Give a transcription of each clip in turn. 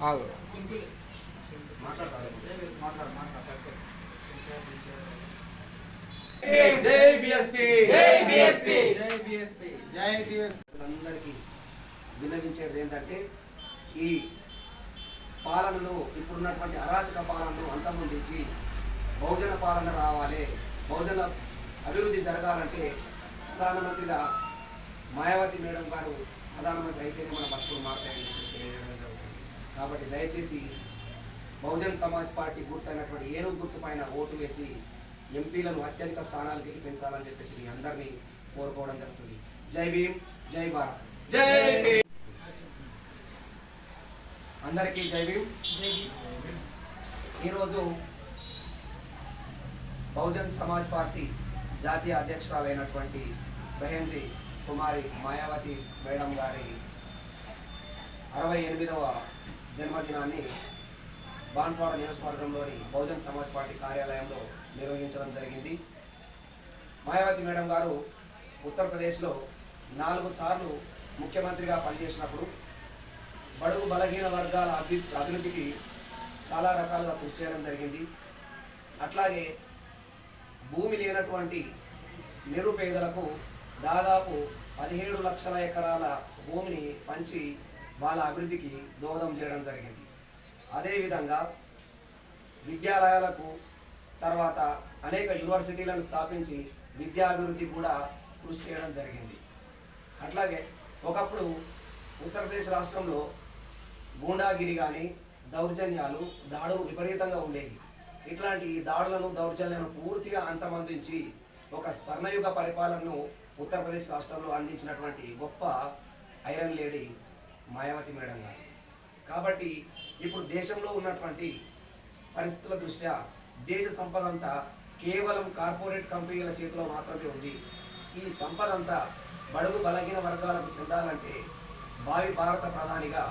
ఆగు. జై బిఎస్పి జై బిఎస్పి జై బిఎస్పి జై అందరికీ విన్నవించేది ఏంటంటే ఈ పాలనను ఇప్పుడున్నటువంటి అరాచక పాలనను అంతమొందించి బహుజన పాలన రావాలి. బహుజన అభివృద్ధి జరగాలంటే ప్రధానమంత్రిగా మాయావతి మేడం గారు ప్రధానమంత్రి అయితేనే మన బతుకులు తెలియజేయడం జరుగుతుంది కాబట్టి దయచేసి బహుజన్ సమాజ్ పార్టీ గుర్తైనటువంటి ఏనుగు గుర్తు పైన ఓటు వేసి ఎంపీలను అత్యధిక స్థానాలు గెలిపించాలని చెప్పేసి మీ అందరినీ కోరుకోవడం జరుగుతుంది. జై భీమ్ జై భారత్. జై భీమ్. అందరికీ జై భీమ్. ఈరోజు బహుజన్ సమాజ్ పార్టీ జాతీయ అధ్యక్షురాలైనటువంటి బెహెన్జీ కుమారి మాయావతి మేడం గారి అరవై ఎనిమిదవ జన్మదినాన్ని బాన్స్వాడ నియోజకవర్గంలోని బహుజన్ సమాజ్ పార్టీ కార్యాలయంలో నిర్వహించడం జరిగింది. మాయావతి మేడం గారు ఉత్తరప్రదేశ్లో నాలుగు సార్లు ముఖ్యమంత్రిగా పనిచేసినప్పుడు బడుగు బలహీన వర్గాల అభివృద్ధి అభివృద్ధికి చాలా రకాలుగా కృషి చేయడం జరిగింది. అట్లాగే భూమి లేనటువంటి నిరుపేదలకు దాదాపు పదిహేడు లక్షల ఎకరాల భూమిని పంచి వాళ్ళ అభివృద్ధికి దోహదం చేయడం జరిగింది. అదేవిధంగా విద్యాలయాలకు తర్వాత అనేక యూనివర్సిటీలను స్థాపించి విద్యాభివృద్ధి కూడా కృషి చేయడం జరిగింది. అట్లాగే ఒకప్పుడు ఉత్తరప్రదేశ్ రాష్ట్రంలో గూండాగిరి కానీ దౌర్జన్యాలు దాడులు విపరీతంగా ఉండేవి. ఇట్లాంటి దాడులను దౌర్జన్యాలను పూర్తిగా అంతమందించి ఒక స్వర్ణయుగ పరిపాలనను ఉత్తరప్రదేశ్ రాష్ట్రంలో అందించినటువంటి గొప్ప ఐరన్ లేడీ మాయావతి మేడం గారు. కాబట్టి ఇప్పుడు దేశంలో ఉన్నటువంటి పరిస్థితుల దృష్ట్యా దేశ సంపద అంతా కేవలం కార్పొరేట్ కంపెనీల చేతిలో మాత్రమే ఉంది. ఈ సంపద అంతా బడుగు బలహీన వర్గాలకు చెందాలంటే భావి భారత ప్రధానిగా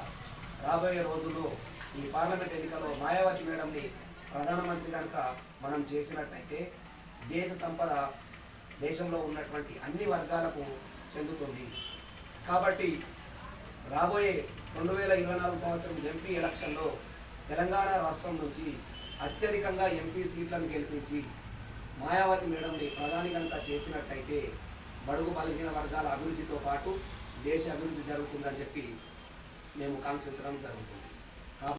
రాబోయే రోజుల్లో ఈ పార్లమెంట్ ఎన్నికల్లో మాయావతి మేడంని ప్రధానమంత్రి కనుక మనం చేసినట్టయితే దేశ సంపద దేశంలో ఉన్నటువంటి అన్ని వర్గాలకు చెందుతుంది. కాబట్టి రాబోయే రెండు వేల ఇరవై నాలుగు సంవత్సరం ఎంపీ ఎలక్షన్లో తెలంగాణ రాష్ట్రం నుంచి అత్యధికంగా ఎంపీ సీట్లను గెలిపించి మాయావతి మేడంని ప్రధాని కనుక చేసినట్టయితే బడుగు బలహీన వర్గాల అభివృద్ధితో పాటు దేశ అభివృద్ధి జరుగుతుందని చెప్పి మేము కాంక్షించడం జరుగుతుంది.